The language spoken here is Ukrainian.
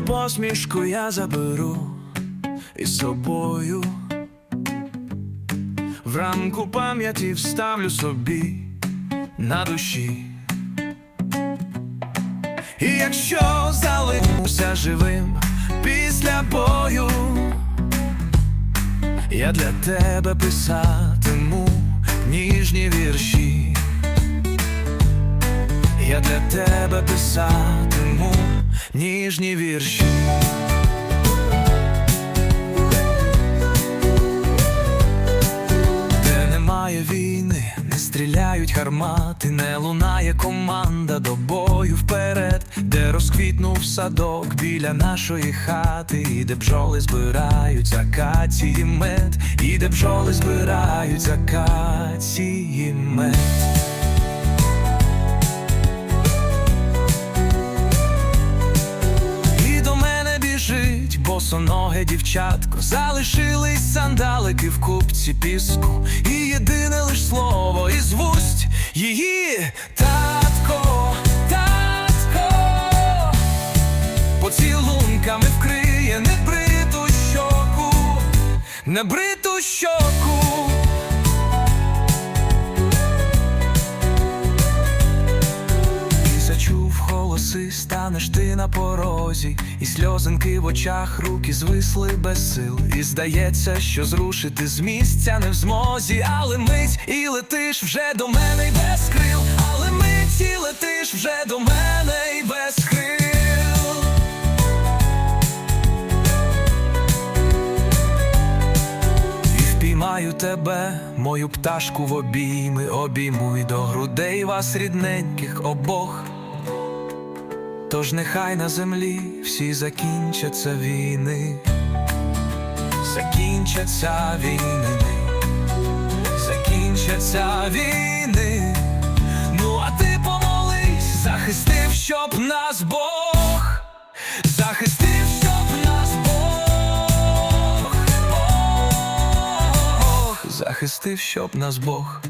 посмішку я заберу із собою. В рамку пам'яті вставлю собі на душі. І якщо залишуся живим після бою, я для тебе писатиму ніжні вірші. Я для тебе писатиму ніжні вірші. Де немає війни, не стріляють гармати, не лунає команда до бою вперед, де розквітнув садок біля нашої хати, і де бджоли збирають акації мед, і де бджоли збирають акації мед. Босоноге дівчатко, залишились сандалики в купці піску, і єдине лиш слово із вусть її. Татко, татко, поцілунками вкриє небриту щоку, небриту щоку. Голоси, станеш ти на порозі, і сльозинки в очах, руки звисли без сил. І здається, що зрушити з місця не в змозі, але мить і летиш вже до мене й без крил, але мить і летиш вже до мене й без крил. І впіймаю тебе, мою пташку в обійми, обійму й до грудей вас рідненьких обох. Тож нехай на землі всі закінчаться війни, закінчаться війни, закінчаться війни. Ну а ти помолись, захистив, щоб нас Бог, захистив, щоб нас Бог, Бог захистив, щоб нас Бог.